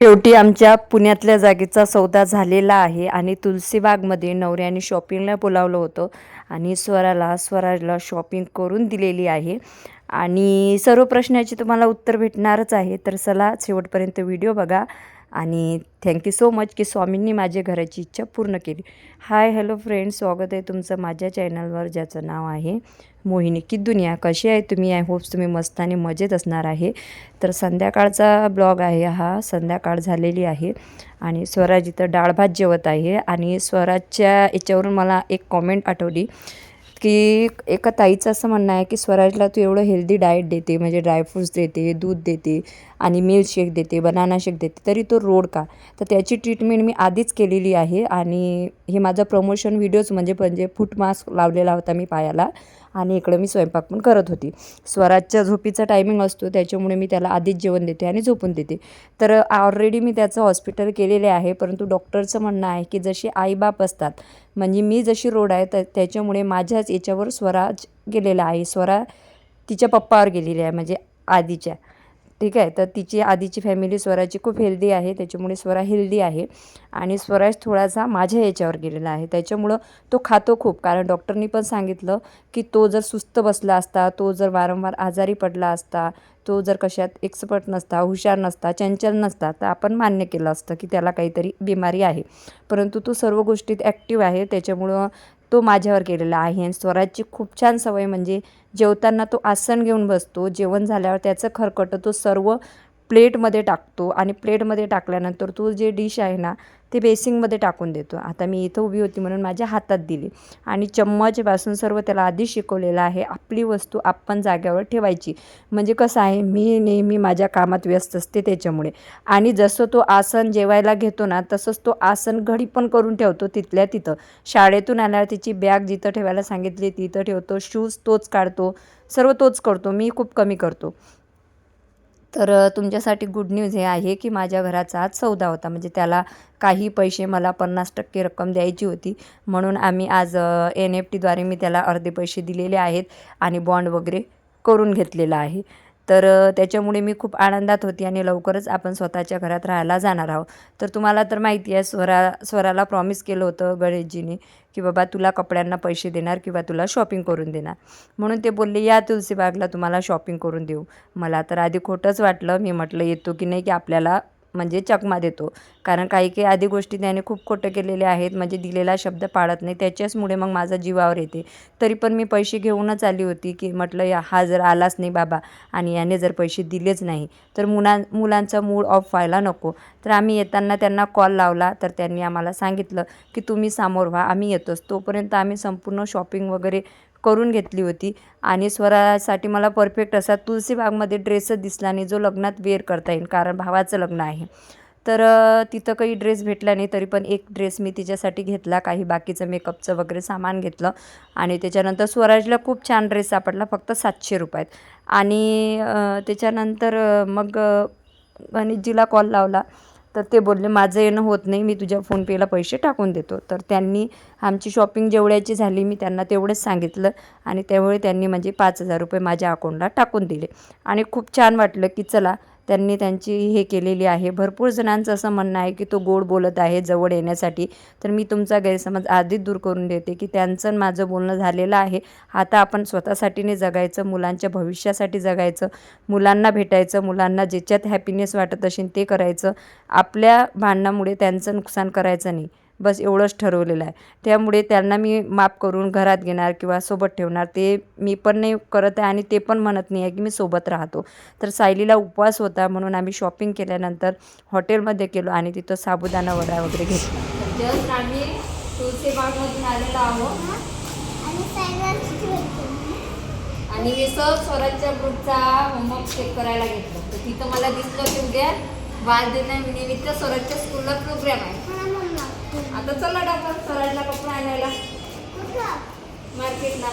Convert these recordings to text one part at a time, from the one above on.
शेवटी आमच्या पुण्यातल्या जागेचा सौदा झालेला आहे आणि तुलसीबागमध्ये नवऱ्याने शॉपिंगला बोलावलं होतं आणि स्वराला स्वराजला शॉपिंग करून दिलेली आहे. आणि सर्व प्रश्नाची तुम्हाला उत्तर भेटणारच आहे. तर चला शेवटपर्यंत व्हिडिओ बघा. आणि थँक्यू सो मच की स्वामींनी माझ्या घराची इच्छा पूर्ण केली. हाय हॅलो फ्रेंड्स स्वागत आहे तुमचं माझ्या चॅनलवर ज्याचं नाव आहे मोहिनी की दुनिया. कशी आहे तुम्ही? आय होप्स तुम्ही मस्त आणि मजेत असणार आहे. तर संध्याकाळचा ब्लॉग आहे हा. संध्याकाळ झालेली आहे आणि स्वराज इथं डाळ भात जेवत आहे आणि स्वराजच्या याच्यावरून मला एक कॉमेंट आठवली. की एका ताईचं असं म्हणणं आहे की स्वराजला तू एवढं हेल्दी डाएट देते म्हणजे ड्रायफ्रूट्स देते दूध देते आणि मिल्क शेक देते बनाना शेक देते तरी तो रोड का? तर त्याची ट्रीटमेंट मी आधीच केलेली आहे आणि हे माझं प्रमोशन व्हिडिओज म्हणजे म्हणजे फूट मास्क लावलेला होता मी पायाला. आणि इकडं मी स्वयंपाक पण करत होती. स्वराजच्या झोपीचा टायमिंग असतो त्याच्यामुळे मी त्याला आधीच जेवण देते आणि झोपून देते. तर ऑलरेडी मी त्याचं हॉस्पिटल केलेले आहे परंतु डॉक्टरचं म्हणणं आहे की जशी आईबाप असतात म्हणजे मी जशी रोड आहे तर त्याच्यामुळे माझ्याच याच्यावर स्वराज गेलेला आहे. स्वरा तिच्या पप्पावर गेलेली आहे म्हणजे आधीच्या. ठीक आहे? तर तिची आधीची फॅमिली स्वराची खूप हेल्दी आहे. त्याच्यामुळे स्वरा हेल्दी आहे. आणि स्वराज थोडासा माझ्या याच्यावर गेलेला आहे. त्याच्यामुळं तो खातो खूप. कारण डॉक्टरनी पण सांगितलं की तो जर सुस्त बसला असता तो जर वारंवार आजारी पडला असता तो जर कशात एक्सपर्ट नसता हुशार नसता चंचल नसता तर आपण मान्य केलं असतं की त्याला काहीतरी बिमारी आहे. परंतु तो सर्व गोष्टीत ॲक्टिव्ह आहे. त्याच्यामुळं तो माझ्यावर केलेला आहे. आणि स्वराजची खूप छान सवय म्हणजे जेवताना तो आसन घेऊन बसतो. जेवण झाल्यावर त्याचं खरकटं तो सर्व प्लेटमध्ये टाकतो. आणि प्लेटमध्ये टाकल्यानंतर तो जे डिश आहे ना ते बेसिंगमध्ये टाकून देतो. आता मी इथं उभी होती म्हणून माझ्या हातात दिली. आणि चम्मचपासून सर्व त्याला आधी शिकवलेलं आहे. आपली वस्तू आपण जाग्यावर ठेवायची. म्हणजे कसं आहे मी नेहमी माझ्या कामात व्यस्त असते त्याच्यामुळे. आणि जसं तो आसन जेवायला घेतो ना तसंच तो आसन घडी पण करून ठेवतो तिथल्या तिथं. शाळेतून आल्यावर तिची बॅग जिथं ठेवायला सांगितली तिथं ठेवतो. शूज तोच काढतो. सर्व तोच करतो. मी खूप कमी करतो. तर तुमच्यासाठी गुड न्यूज हे आहे की माझ्या घराचा आज सौदा होता. म्हणजे त्याला काही पैसे मला पन्नास टक्के रक्कम द्यायची होती. म्हणून आम्ही आज एन एफ टीद्वारे मी त्याला अर्धे पैसे दिलेले आहेत आणि बॉन्ड वगैरे करून घेतलेला आहे. तर त्याच्यामुळे मी खूप आनंदात होती आणि लवकरच आपण स्वतःच्या घरात राहायला जाणार आहोत. तर तुम्हाला तर माहिती आहे स्वरा स्वराला प्रॉमिस केलं होतं गणेशजीने की बाबा तुला कपड्यांना पैसे देणार किंवा तुला शॉपिंग करून देणार. म्हणून ते बोलले या तुलसीबागला तुम्हाला शॉपिंग करून देऊ. मला तर आधी खोटंच वाटलं. मी म्हटलं येतो की नाही की आपल्याला म्हणजे चकमा देतो. कारण काही काही आधी गोष्टी त्याने खूप खोटं केलेले आहेत म्हणजे दिलेला शब्द पाळत नाही. त्याच्याचमुळे मग माझा जीवावर येते. तरी पण मी पैसे घेऊनच आली होती की म्हटलं या हा जर आलाच नाही बाबा आणि याने जर पैसे दिलेच नाही तर मुलां मुलांचा मूड ऑफ व्हायला नको. तर आम्ही येताना त्यांना कॉल लावला तर त्यांनी आम्हाला सांगितलं की तुम्ही सामोर व्हा आम्ही येतोच. तोपर्यंत आम्ही संपूर्ण शॉपिंग वगैरे करून घेतली होती. आणि स्वरासाठी मला परफेक्ट असा तुलसीबागमध्ये ड्रेसच दिसला नाही जो लग्नात वेअर करता येईल कारण भावाचं लग्न आहे. तर तिथं काही ड्रेस भेटला नाही तरी पण एक ड्रेस मी तिच्यासाठी घेतला काही बाकीचं मेकअपचं वगैरे सामान घेतलं. आणि त्याच्यानंतर स्वराजला खूप छान ड्रेस सापडला फक्त सातशे रुपयात. आणि त्याच्यानंतर मग अनिजीला गणेशजीला कॉल लावला. तर ते बोलले माझं येणं होत नाही मी तुझ्या फोनपेला पैसे टाकून देतो. तर त्यांनी आमची शॉपिंग जेवढ्याची झाली मी त्यांना तेवढंच सांगितलं आणि त्यामुळे त्यांनी म्हणजे पाच हजार रुपये माझ्या अकाउंटला टाकून दिले. आणि खूप छान वाटलं की चला त्यांनी त्यांची हे केलेली आहे. भरपूर जणांचं असं म्हणणं आहे की तो गोड बोलत आहे जवळ येण्यासाठी. तर मी तुमचा गैरसमज आधीच दूर करून देते की त्यांचं माझं बोलणं झालेलं आहे. आता आपण स्वतःसाठीने जगायचं मुलांच्या भविष्यासाठी जगायचं मुलांना भेटायचं मुलांना ज्याच्यात हॅपीनेस वाटत असेल ते करायचं. आपल्या भांडणामुळे त्यांचं नुकसान करायचं नाही. बस एवढंच ठरवलेलं आहे. त्यामुळे त्यांना मी माफ करून घरात घेणार किंवा सोबत ठेवणार ते मी पण नाही करत आहे आणि ते पण म्हणत नाही आहे की मी सोबत राहतो. तर सायलीला उपवास होता म्हणून आम्ही शॉपिंग केल्यानंतर हॉटेलमध्ये गेलो आणि तिथं साबुदाणा वडा वगैरे घेतला. जस्ट आम्ही तुळशीबागमधून आलेलो आहोत. आणि मी सहज स्वराजच्या ग्रुपचा होमवर्क चेक करायला घेतलं. तर तिथं मला दिसलं की उद्या वाढदिवसानिमित्त स्वराजच्या स्कूलला प्रोग्राम आहे. आता चला डॉक्टर स्वराजला कपडा आणायला. मार्केटला.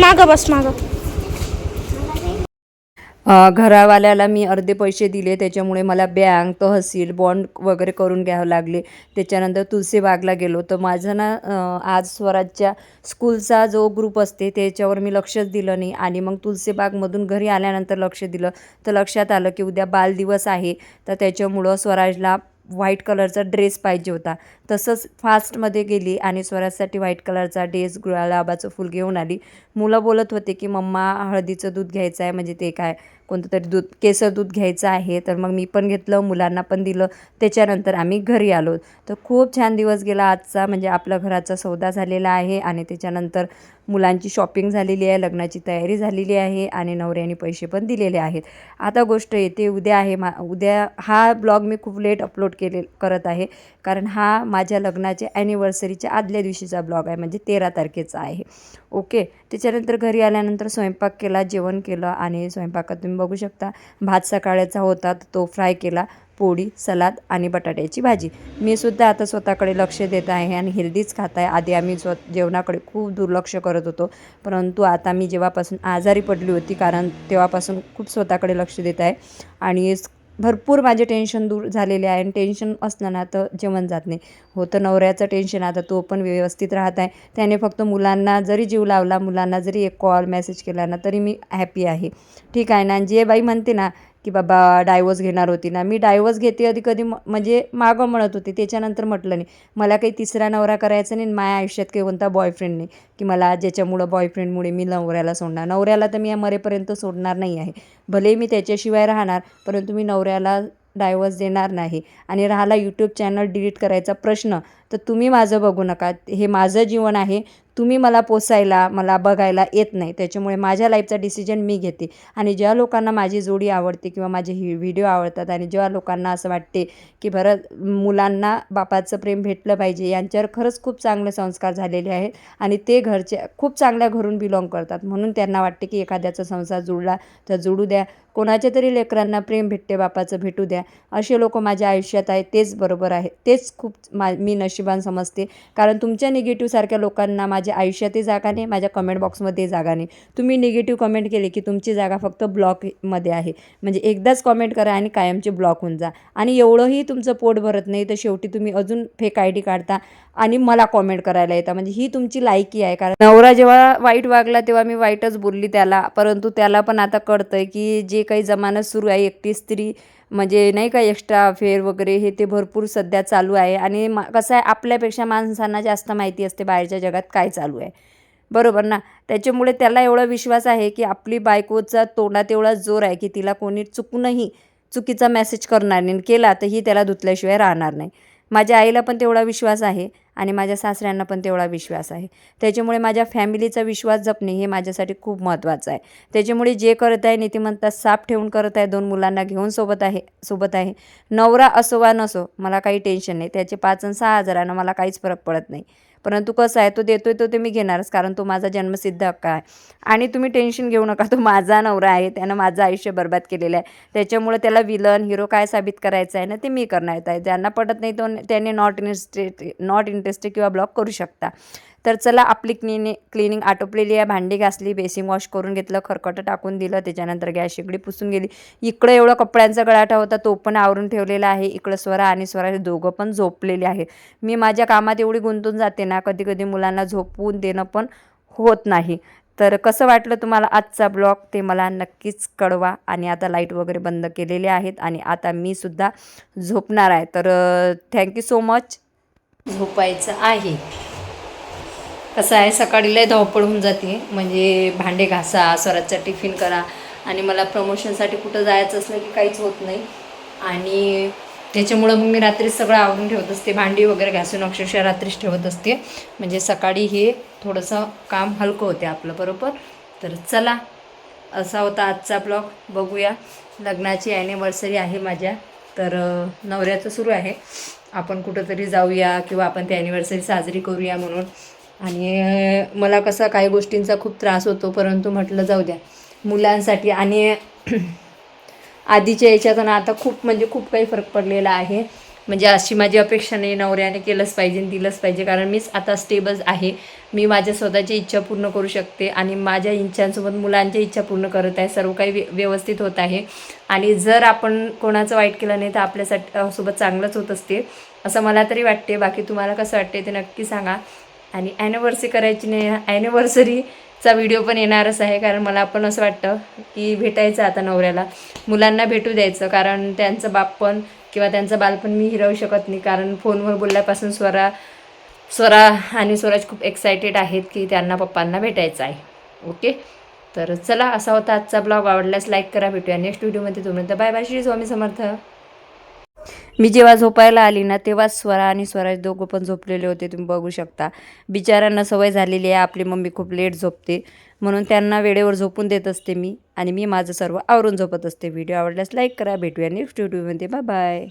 मागं बस मागं. घरावाल्याला मी अर्धे पैसे दिले त्याच्यामुळे मला बँक तहसील बॉन्ड वगैरे करून घ्यावं लागले. त्याच्यानंतर तुलसीबागला गेलो. तर माझं ना आज स्वराजच्या स्कूलचा जो ग्रुप असते त्याच्यावर मी लक्षच दिलं नाही. आणि मग तुलसीबागमधून घरी आल्यानंतर लक्ष दिलं. तर लक्षात आलं की उद्या बालदिवस आहे. तर त्याच्यामुळं स्वराजला व्हाईट कलरचा ड्रेस पाहिजे होता. तसंच फास्टमध्ये गेली आणि स्वराजसाठी व्हाईट कलरचा ड्रेस गुलाबाचं फूल घेऊन आली. मुलं बोलत होते की मम्मा हळदीचं दूध घ्यायचं आहे म्हणजे ते काय कोणतं तरी दूध केसर दूध घ्यायचं आहे तर मग मी पण घेतलं मुलांना पण दिलं. त्याच्यानंतर आम्ही घरी आलो. तर खूप छान दिवस गेला आजचा म्हणजे आपला घराचा सौदा झालेला आहे आणि त्याच्यानंतर मुलांची शॉपिंग झालेली आहे लग्नाची तयारी झालेली आहे आणि नवऱ्याने पैसे पण दिलेले आहेत. आता गोष्ट येते उद्या आहे मा उद्या हा ब्लॉग मी खूप लेट अपलोड केले करत आहे. कारण हा माझ्या लग्नाच्या ॲनिव्हर्सरीच्या आदल्या दिवशीचा ब्लॉग आहे म्हणजे तेरा तारखेचा आहे. ओके? त्याच्यानंतर घरी आल्यानंतर स्वयंपाक केला जेवण केलं आणि स्वयंपाकात तुम्ही बघू शकता भात सकाळचा होता तो फ्राय केला पोळी सलाद आणि बटाट्याची भाजी. मी सुद्धा आता स्वतःकडे लक्ष देत आहे आणि हेल्दीच खात आहे. आधी आम्ही स्व जेवणाकडे खूप दुर्लक्ष करत होतो परंतु आता मी जेव्हापासून आजारी पडली होती कारण तेव्हापासून खूप स्वतःकडे लक्ष देत आहे. आणि भरपूर माझे टेन्शन दूर झालेले आहे. आणि टेन्शन असलं ना तर जेवण जात नाही. होतं नवऱ्याचं टेन्शन आता तो पण व्यवस्थित राहत आहे. त्याने फक्त मुलांना जरी जीव लावला मुलांना जरी एक कॉल मेसेज केला ना तरी मी हॅपी आहे. ठीक आहे ना? आणि जे बाई म्हणते ना की बाबा डायवोर्स घेणार होती ना. मी डायवर्स घेते कधी कधी म- म्हणजे मागं म्हणत होते. त्याच्यानंतर म्हटलं नाही. मला काही तिसरा नवरा करायचा नाही आणि माझ्या आयुष्यात काही कोणता बॉयफ्रेंड नाही. की मला ज्याच्यामुळं बॉयफ्रेंडमुळे मी नवऱ्याला सोडणार. नवऱ्याला तर मी या मरेपर्यंत सोडणार नाही आहे. भले मी त्याच्याशिवाय राहणार परंतु मी नवऱ्याला डायव्हर्स देणार नाही. आणि राहिला यूट्यूब चॅनल डिलीट करायचा प्रश्न तर तुम्ही माझं बघू नका. हे माझं जीवन आहे. तुम्ही मला पोसायला मला बघायला येत नाही. त्याच्यामुळे माझ्या लाईफचा डिसिजन मी घेते. आणि ज्या लोकांना माझी जोडी आवडते किंवा माझे ही व्हिडिओ आवडतात आणि जेव्हा लोकांना असं वाटते की बरं मुलांना बापाचं प्रेम भेटलं पाहिजे यांच्यावर खरंच खूप चांगले संस्कार झालेले आहेत आणि ते घरचे खूप चांगल्या घरून बिलॉंग करतात. म्हणून त्यांना वाटते की एखाद्याचा संसार जुळला तर जुळू द्या. कोणाच्या तरी लेकरांना प्रेम भेटते बापाचं भेटू द्या. असे लोक माझ्या आयुष्यात आहेत. तेच बरोबर आहे. तेच खूप मा मी नशिबान समजते. कारण तुमच्या निगेटिव्हसारख्या लोकांना माझ्या आयुष्यातही जागा नाही माझ्या कमेंट बॉक्समध्ये जागा नाही. तुम्ही निगेटिव्ह कमेंट केले की तुमची जागा फक्त ब्लॉकमध्ये आहे. म्हणजे एकदाच कमेंट करा आणि कायमचे ब्लॉक होऊन जा. आणि एवढंही तुमचं पोट भरत नाही तर शेवटी तुम्ही अजून फेक आय डी काढता आणि मला कॉमेंट करायला येतं. म्हणजे ही तुमची लायकी आहे. कारण नवरा जेव्हा वाईट वागला तेव्हा मी वाईटच बोलली त्याला. परंतु त्याला पण आता कळतंय की जे काही जमाना सुरू आहे एकटी स्त्री म्हणजे नाही का एक्स्ट्रा अफेअर वगैरे हे ते भरपूर सध्या चालू आहे. आणि मा कसं आहे आपल्यापेक्षा माणसांना जास्त माहिती असते बाहेरच्या जगात काय चालू आहे. बरोबर ना? त्याच्यामुळे त्याला एवढा विश्वास आहे की आपली बायकोचा तोंडात एवढा जोर आहे की तिला कोणी चुकूनही चुकीचा मेसेज करणार नाही आणि केला तर ही त्याला धुतल्याशिवाय राहणार नाही. माझ्या आईला पण तेवढा विश्वास आहे. आणि माझ्या सासऱ्यांना पण तेवढा विश्वास आहे. त्याच्यामुळे माझ्या फॅमिलीचा विश्वास जपणे हे माझ्यासाठी खूप महत्त्वाचं आहे. त्याच्यामुळे जे करत आहे नीती म्हणतात साप ठेवून करत आहे दोन मुलांना घेऊन सोबत आहे सोबत आहे. नवरा असो वा नसो मला काही टेन्शन नाही. त्याचे पाच आणि सहा हजारानं मला काहीच फरक पडत नाही. परंतु कसं आहे तो देतोय तो ते मी घेणारच कारण तो माझा जन्मसिद्ध हक्क आहे. आणि तुम्ही टेन्शन घेऊ नका तो माझा नवरा आहे त्यानं माझं आयुष्य बर्बाद केलेलं आहे. त्याच्यामुळे त्याला विलन हिरो काय साबित करायचं आहे ना ते मी करणार आहे. ज्यांना पटत नाही तो त्याने नॉट इंटरेस्टेड नॉट इंटरेस्टेड किंवा ब्लॉक करू शकता. तर चला आपली क्लिनि क्लिनिंग आटोपलेली आहे. भांडी घासली बेसिंग वॉश करून घेतलं खरकटं टाकून दिलं. त्याच्यानंतर गॅस शेगडी पुसून गेली. इकडं एवढा कपड्यांचा गळाटा होता तो पण आवरून ठेवलेला आहे. इकडं स्वरा आणि स्वरा हे दोघं पण झोपलेले आहे. मी माझ्या कामात एवढी गुंतून जाते ना कधी कधी मुलांना झोपवून देणं पण होत नाही. तर कसं वाटलं तुम्हाला आजचा ब्लॉग? ते मला नक्कीच कळवा. आणि आता लाइट वगैरे बंद केलेले आहेत आणि आता मी सुद्धा झोपणार आहे. तर थँक्यू सो मच. झोपायचं आहे. कसं आहे सकाळी लय धावपळ होऊन जाते. म्हणजे भांडे घासा स्वराजचा टिफिन करा. आणि मला प्रमोशनसाठी कुठं जायचं असलं की काहीच होत नाही. आणि त्याच्यामुळं मग मी रात्रीच सगळं आवरून ठेवत असते. भांडी वगैरे घासून अक्षरशः रात्रीच ठेवत असते. म्हणजे सकाळी हे थोडंसं काम हलकं होते आपलं बरोबर? तर चला असा होता आजचा ब्लॉग. बघूया. लग्नाची ॲनिव्हर्सरी आहे माझ्या. तर नवऱ्याचं सुरू आहे. आपण कुठंतरी जाऊया किंवा आपण ती ॲनिव्हर्सरी साजरी करूया म्हणून. आणि मला कसा काही गोष्टींचा खूप त्रास होतो परंतु म्हटलं जाऊ द्या. मुलांसाठी आणि आधीच्या याच्यात ना आता खूप म्हणजे खूप काही फरक पडलेला आहे. म्हणजे अशी माझी अपेक्षा नाही नवऱ्याने केलंच पाहिजे आणि दिलंच पाहिजे कारण मीच आता स्टेबल आहे. मी माझ्या स्वतःची इच्छा पूर्ण करू शकते आणि माझ्या इच्छांसोबत मुलांच्या इच्छा पूर्ण करत आहे सर्व काही व्य- व्यवस्थित होत आहे. आणि जर आपण कोणाचं वाईट केलं नाही तर आपल्यासाठी सोबत चांगलंच होत असते. असं मला तरी वाटते. बाकी तुम्हाला कसं वाटते ते नक्की सांगा. आणि ॲनिव्हर्सरी करायची नाही ॲनिव्हर्सरीचा व्हिडिओ पण येणारच आहे. कारण मला पण असं वाटतं की भेटायचं आता नवऱ्याला. मुलांना भेटू द्यायचं. कारण त्यांचं बाप पण किंवा त्यांचं बालपण मी हिरवू शकत नाही. कारण फोनवर बोलल्यापासून स्वरा स्वरा आणि स्वराज खूप एक्सायटेड आहेत की त्यांना पप्पांना भेटायचं आहे. ओके तर चला असा होता आजचा ब्लॉग आवडल्यास लाईक करा भेटूया नेक्स्ट व्हिडिओमध्ये तुम्ही बाय बाय श्री स्वामी समर्थ. मी जेव्हा झोपायला आली ना तेव्हाच स्वरा आणि स्वराज दोघं पण झोपलेले होते तुम्ही बघू शकता. बिचारांना सवय झालेली आहे आपली मम्मी खूप लेट झोपते. म्हणून त्यांना वेळेवर झोपून देत असते मी आणि मी माझं सर्व आवरून झोपत असते. व्हिडिओ आवडल्यास लाईक करा भेटूया नेक्स्ट व्हिडिओमध्ये बाय बाय.